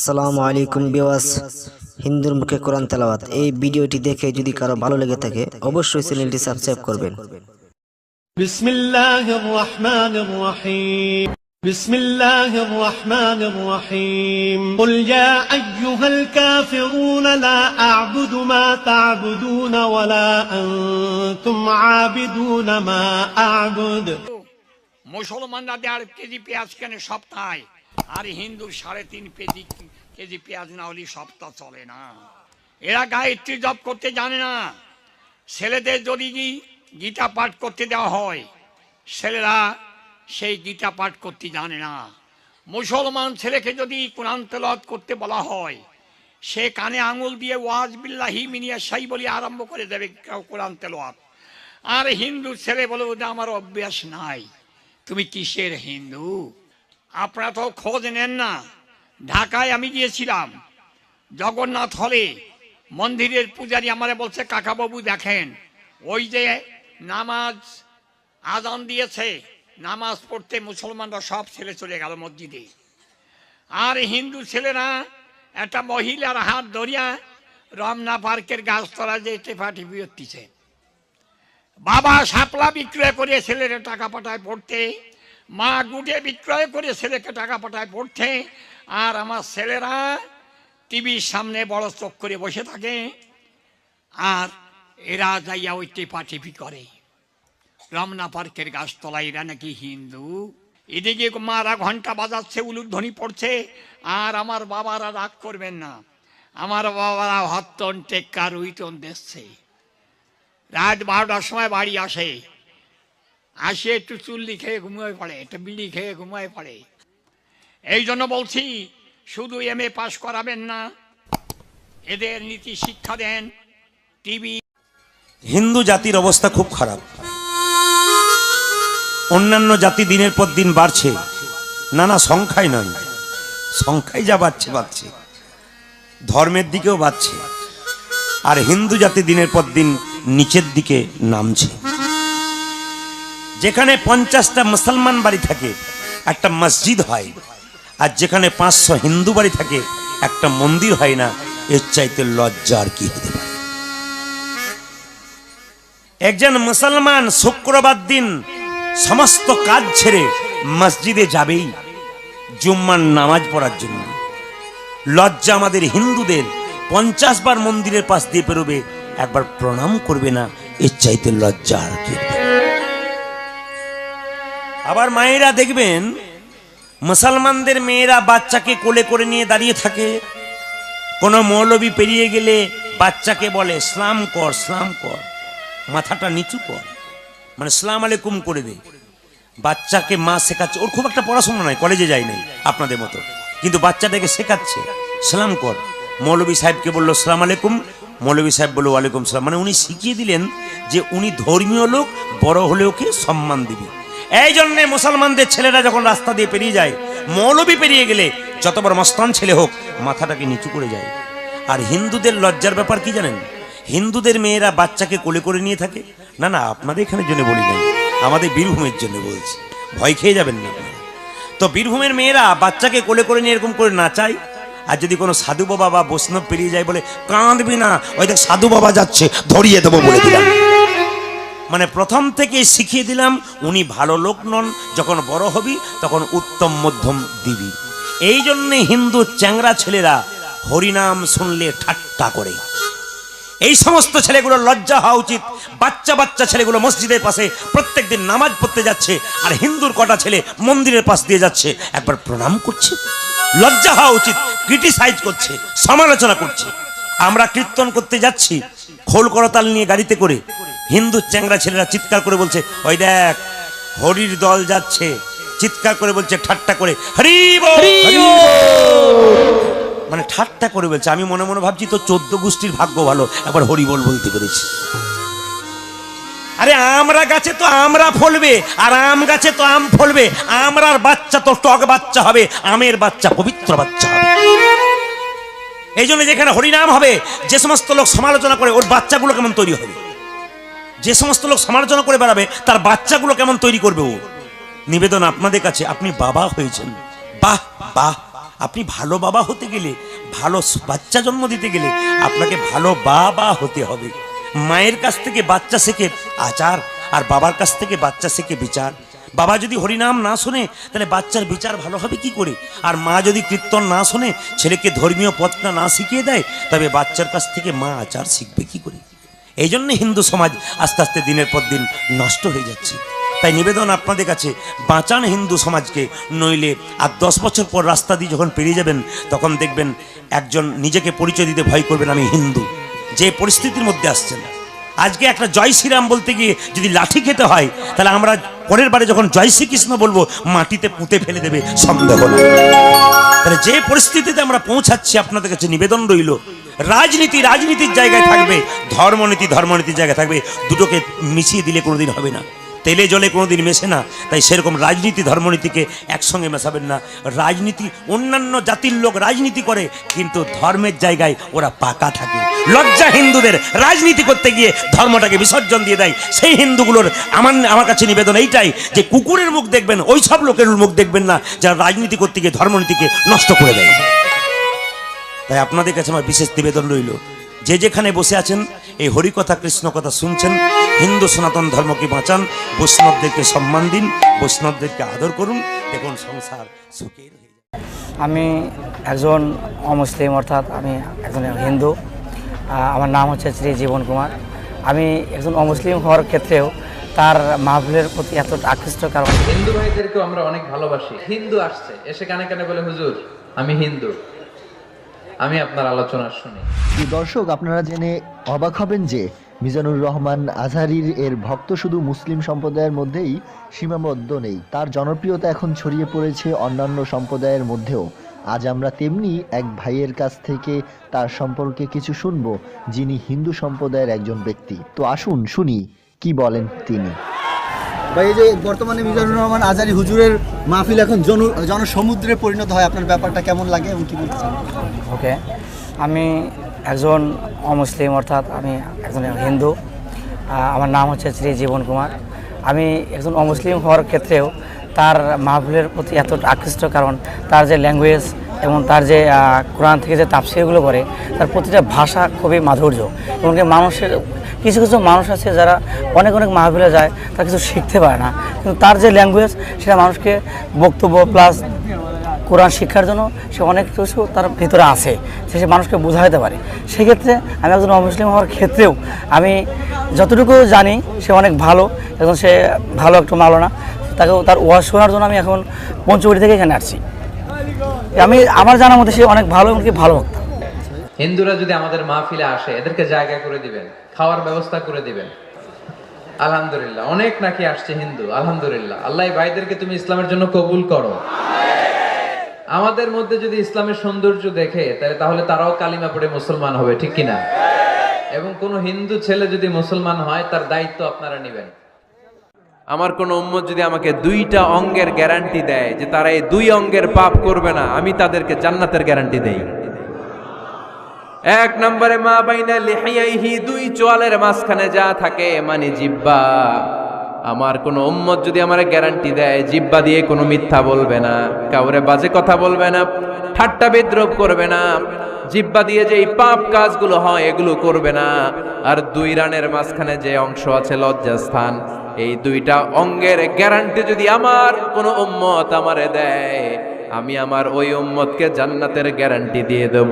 আসসালামু আলাইকুম বিওয়াস হিন্দুর মুখে কোরআন তেলাওয়াত এই ভিডিওটি দেখে যদি কারো ভালো লেগে থাকে অবশ্যই চ্যানেলটি সাবস্ক্রাইব করবেন بسم الله الرحمن الرحيم بسم الله الرحمن الرحيم قل يا أيها الكافرون لا أعبد ما تعبدون ولا أنتم عابدون ما أعبد মুসলমানরা দেড় কেজি পেঁয়াজ কেনে সপ্তাহে আর হিন্দু সাড়ে তিন কেজি কেজি পেঁয়াজ না হলে সপ্তাহ চলে না। এরা গায়ত্রী জপ করতে জানে না। ছেলেদের যদি গীতা পাঠ করতে দেওয়া হয়, ছেলেরা সেই গীতা পাঠ করতে জানে না। মুসলমান ছেলেকে যদি কোরআন করতে বলা হয়, সে কানে আঙুল দিয়ে ওয়াজ বিল্লাহি মিনিয়া সাই বলি আরম্ভ করে দেবে কোরআন তেলাওয়াত। আর হিন্দু ছেলে বলে, ওটা আমার অভ্যাস নাই। তুমি কিসের হিন্দু? আপনারা তো খোঁজ নেন না। ঢাকায় আমি গিয়েছিলাম। জগন্নাথ হলে মন্দিরের পূজারি আমারে বলছে, কাকাবাবু, দেখেন, ওই যে নামাজ আজান দিয়েছে, নামাজ পড়তে মুসলমানরা সব ছেলে চলে গেল মসজিদে। আর হিন্দু ছেলেরা, একটা মহিলার হাত ধরিয়া রমনা পার্কের গাছতলা যে টিপি হচ্ছে বাবা সাপলা বিক্রয় করে ছেলেরা টাকা পাঠায় পড়তে মা গুটে বিক্রয় করে ছেলেকে টাকা পাঠায় পড়তে। আর আমার ছেলেরা টিভির সামনে বড় চোখ করে বসে থাকে। আর এরা যাইয়া ওই টেপা করে। রমনা পার্কের গাছতলা এরা নাকি হিন্দু। এদিকে মারা ঘণ্টা বাজাচ্ছে উলুধ্বনি পড়ছে। আর আমার বাবারা রাগ করবেন না। আমার বাবারা হত্তন, টেক্কা, রুইতন দেখছে। রাত বারোটার সময় বাড়ি আসে। আসে একটু চুল্লি খেয়ে ঘুমিয়ে পড়ে, একটু বিড়ি খেয়ে ঘুমিয়ে পড়ে। এই জন্য বলছি, শুধু এম এ পাশ করাবেন না, এদের নীতি শিক্ষা দেন টিভি হিন্দু জাতির অবস্থা খুব খারাপ। অন্যান্য জাতি দিনের পর দিন বাড়ছে না না সংখ্যায় নয়, সংখ্যায় যা বাড়ছে বাড়ছে। ধর্মের দিকেও বাড়ছে, আর হিন্দু জাতি দিনের পর দিন নিচের দিকে নামছে। যেখানে পঞ্চাশটা মুসলমান বাড়ি থাকে, একটা মসজিদ হয়। আর যেখানে পাঁচশো হিন্দু বাড়ি থাকে, একটা মন্দির হয় না, এর চাইতে লজ্জা আর কি হতে পারে? একজন মুসলমান শুক্রবার দিন সমস্ত কাজ ছেড়ে মসজিদে যাবেই, জুম্মার নামাজ পড়ার জন্য। লজ্জা আমাদের হিন্দুদের, পঞ্চাশ বার মন্দিরের পাশ দিয়ে পেরোবে একবার প্রণাম করবে না, এর চাইতে লজ্জা আর কি? আবার মায়েরা দেখবেন, মুসলমানদের মেয়েরা বাচ্চাকে কোলে করে নিয়ে দাঁড়িয়ে থাকে। কোনো মৌলবি পেরিয়ে গেলে বাচ্চাকে বলে স্লাম কর স্লাম কর, মাথাটা নিচু কর। মানে সালাম আলাইকুম করে দে। বাচ্চাকে মা শেখাচ্ছে। ওর খুব একটা পড়াশোনা নাই, কলেজে যায় নাই আপনাদের মতো। কিন্তু বাচ্চাটাকে শেখাচ্ছে সালাম কর। মৌলবী সাহেবকে বলল সালাম আলাইকুম। মৌলবী সাহেব বলল, ওয়ালাইকুম সালাম। মানে উনি শিখিয়ে দিলেন যে, উনি ধর্মীয় লোক, বড় হলেও কি সম্মান দিবে। এই জন্যে মুসলমানদের ছেলেরা যখন রাস্তা দিয়ে পেরিয়ে যায়, মৌলবী পেরিয়ে গেলে যত বড় মস্তান ছেলে হোক, মাথাটাকে নিচু করে যায়। আর হিন্দুদের লজ্জার ব্যাপার কি জানেন? হিন্দুদের মেয়েরা বাচ্চাকে কোলে করে নিয়ে থাকে। না না, আপনাদের এখানে জন্য বলি নাই, আমাদের বীরভূমের জন্য বলছি। ভয় খেয়ে যাবেন না তো বীরভূমের মেয়েরা বাচ্চাকে কোলে করে নিয়ে এরকম করে নাচায়, আর যদি কোনো সাধু বাবা বা বৈষ্ণব পেরিয়ে যায় বলে, কাঁদবি না, ওই দেখ সাধু বাবা যাচ্ছে, ধরিয়ে দেবো বলে দিলাম। মানে প্রথম থেকে শিখিয়ে দিলাম, উনি ভালো লোক নন, যখন বড় হবি তখন উত্তম মধ্যম দিবি। এই জন্যে হিন্দু চ্যাংরা ছেলেরা হরিনাম শুনলে ঠাট্টা করে। এই সমস্ত ছেলেগুলো লজ্জা হওয়া উচিত। বাচ্চা বাচ্চা ছেলেগুলো মসজিদের পাশে প্রত্যেকদিন নামাজ পড়তে যাচ্ছে আর হিন্দুর কটা ছেলে মন্দিরের পাশ দিয়ে যাচ্ছে, একবার প্রণাম করছে। লজ্জা হওয়া উচিত, ক্রিটিসাইজ করছে, সমালোচনা করছে। আমরা কীর্তন করতে যাচ্ছি, খোল করতাল নিয়ে গাড়িতে করে হিন্দু চ্যাংরা ছেলেরা চিৎকার করে বলছে ওই দেখ হরির দল যাচ্ছে। চিৎকার করে বলছে ঠাট্টা করে। হরি। মানে ঠাট্টা করে বলছে। আমি মনে মনে ভাবছি তো চোদ্দ গোষ্ঠীর ভাগ্য ভালো। একবার হরি বল বলতে পেরেছি আরে আমরা গাছে তো আমরা ফলবে আর আম গাছে তো আম ফলবে। আমরার বাচ্চা তো টক বাচ্চা হবে আমের বাচ্চা পবিত্র বাচ্চা হবে। এই জন্য যেখানে হরিনাম হবে যে সমস্ত লোক সমালোচনা করে ওর বাচ্চাগুলো কেমন তৈরি হবে? যে সমস্ত লোক সমালোচনা করে বেড়াবে, তার বাচ্চাগুলো কেমন তৈরি করবে ও? নিবেদন আপনাদের কাছে, আপনি বাবা হয়েছেন। বাহ বাহ, আপনি ভালো বাবা হতে গেলে, ভালো বাচ্চা জন্ম দিতে গেলে আপনাকে ভালো বাবা হতে হবে। মায়ের কাছ থেকে বাচ্চা শেখে আচার, আর বাবার কাছ থেকে বাচ্চা শেখে বিচার। বাবা যদি হরিনাম না শোনে, তাহলে বাচ্চার বিচার ভালো হবে কি করে? আর মা যদি কীর্তন না শোনে, ছেলেকে ধর্মীয় পথটা না শিখিয়ে দেয়, তবে বাচ্চার কাছ থেকে মা আচার শিখবে কি এই জন্য হিন্দু সমাজ আস্তে আস্তে দিনের পর দিন নষ্ট হয়ে যাচ্ছে। তাই নিবেদন আপনাদের কাছে, বাঁচান হিন্দু সমাজকে, নইলে আর দশ বছর পর রাস্তা দিয়ে যখন পেরিয়ে যাবেন, তখন দেখবেন একজন নিজেকে পরিচয় দিতে ভয় করবেন, আমি হিন্দু। যে পরিস্থিতির মধ্যে আসছেন। আজকে একটা জয় শ্রীরাম বলতে গিয়ে যদি লাঠি খেতে হয়, তাহলে আমরা পরের বারে যখন জয় শ্রীকৃষ্ণ বলব, মাটিতে পুঁতে ফেলে দেবে সন্দেহ তাহলে যে পরিস্থিতিতে আমরা পৌঁছাচ্ছি, আপনাদের কাছে নিবেদন রইল রাজনীতি, রাজনীতির জায়গায় থাকবে, ধর্মনীতি, ধর্মনীতির জায়গায় থাকবে, দুটোকে মিশিয়ে দিলে কোনোদিন হবে না। তেলে জলে কোনোদিন মেশে না, তাই সেরকম রাজনীতি, ধর্মনীতিকে একসঙ্গে মেশাবেন না। রাজনীতি, অন্যান্য জাতির লোক রাজনীতি করে, কিন্তু ধর্মের জায়গায় ওরা পাকা থাকে। লজ্জা হিন্দুদের রাজনীতি করতে গিয়ে ধর্মটাকে বিসর্জন দিয়ে দেয়। সেই হিন্দুগুলোর আমার আমার কাছে নিবেদন এইটাই যে কুকুরের মুখ দেখবেন, ওই সব লোকের মুখ দেখবেন না, যারা রাজনীতি করতে গিয়ে ধর্মনীতিকে নষ্ট করে দেয়। তাই আপনাদের কাছে আমার বিশেষ নিবেদন রইল যে যেখানে বসে আছেন এই হরিকথা কৃষ্ণ কথা শুনছেন হিন্দু সনাতন ধর্মকে বাঁচান বৈষ্ণবদেরকে সম্মান দিন বৈষ্ণবদেরকে আদর করুন দেখুন সংসার সুখের আমি একজন অমুসলিম অর্থাৎ আমি একজন হিন্দু আমার নাম হচ্ছে শ্রী জীবন কুমার। আমি একজন অমুসলিম হওয়ার ক্ষেত্রেও তার মাহফিলের প্রতি এত আকৃষ্ট কারণ হিন্দু ভাইদেরকেও আমরা অনেক ভালোবাসি। হিন্দু আসছে এসে কানে কানে বলে হুজুর আমি হিন্দু। আমি আপনার আলোচনা শুনি। দর্শক, আপনারা জেনে অবাক হবেন যে মিজানুর রহমান আজহারির এর ভক্ত শুধু মুসলিম সম্প্রদায়ের মধ্যেই সীমাবদ্ধ নেই। তার জনপ্রিয়তা এখন ছড়িয়ে পড়েছে অন্যান্য সম্প্রদায়ের মধ্যেও। আজ আমরা তেমনি এক ভাইয়ের কাছ থেকে তার সম্পর্কে কিছু শুনব, যিনি হিন্দু সম্প্রদায়ের একজন ব্যক্তি। তো আসুন শুনি, কি বলেন তিনি। বা এই যে বর্তমানে মিজানুর রহমান আজারি হুজুরের মাহফিল এখন জন জনসমুদ্রে পরিণত হয়, আপনার ব্যাপারটা কেমন লাগে এবং কী বলতে চান? ওকে, আমি একজন অমুসলিম, অর্থাৎ আমি একজন হিন্দু। আমার নাম হচ্ছে শ্রী জীবন কুমার। আমি একজন অমুসলিম হওয়ার ক্ষেত্রেও তার মাহফিলের প্রতি এত আকৃষ্ট, কারণ তার যে ল্যাঙ্গুয়েজ এবং তার যে কোরআন থেকে যে তাপসিরগুলো করে তার প্রতিটা ভাষা খুবই মাধুর্য। এমনকি মানুষের কিছু কিছু মানুষ আছে যারা অনেক অনেক মাহফিলে যায়, তারা কিছু শিখতে পারে না। কিন্তু তার যে ল্যাঙ্গুয়েজ সেটা মানুষকে বক্তব্য প্লাস কোরআন শিক্ষার জন্য সে অনেক কিছু তার ভিতরে আছে সে সে মানুষকে বোঝাইতে পারে। সেক্ষেত্রে আমি একজন অমুসলিম হওয়ার ক্ষেত্রেও আমি যতটুকু জানি, সে অনেক ভালো এখন সে ভালো একটু মালো না তাকে তার ওয়াজ শোনার জন্য আমি এখন পঞ্চবটি থেকে এখানে আসছি। আমি, আমার জানার মধ্যে সে অনেক ভালো এমনকি ভালো বক্তা। হিন্দুরা যদি আমাদের মাহফিলে আসে, এদেরকে জায়গা করে দিবেন। খাওয়ার ব্যবস্থা করে দিবেন। আলহামদুলিল্লাহ, অনেক নাকি আসছে হিন্দু, আলহামদুলিল্লাহ। আল্লাহ ভাইদেরকে তুমি ইসলামের জন্য কবুল করো। আমাদের মধ্যে যদি ইসলামের সৌন্দর্য দেখে, তাহলে তাহলে তারাও কালিমা পড়ে মুসলমান হবে, ঠিক কিনা? এবং কোন হিন্দু ছেলে যদি মুসলমান হয়, তার দায়িত্ব আপনারা নেবেন। আমার কোন উম্মত যদি আমাকে দুইটা অঙ্গের গ্যারান্টি দেয় যে তারা এই দুই অঙ্গের পাপ করবে না, আমি তাদেরকে জান্নাতের গ্যারান্টি দেই। এক নম্বরে মা বাইনা লিহাইহি দুই চোয়ালের মাঝখানে যা থাকে মানে জিব্বা। আমার কোন উম্মত যদি আমার গ্যারান্টি দেয়, জিব্বা দিয়ে কোনো মিথ্যা বলবে না, কাউরে বাজে কথা বলবে না, ঠাট্টা বিদ্রোপ করবে না, জিব্বা দিয়ে যে পাপ কাজগুলো হয়, এগুলো করবে না। আর দুই রানের মাঝখানে যে অংশ আছে, লজ্জাস্থান, এই দুইটা অঙ্গের গ্যারান্টি যদি আমার কোনো উম্মত আমারে দেয়, আমি আমার ওই উম্মতকে জান্নাতের গ্যারান্টি দিয়ে দেব।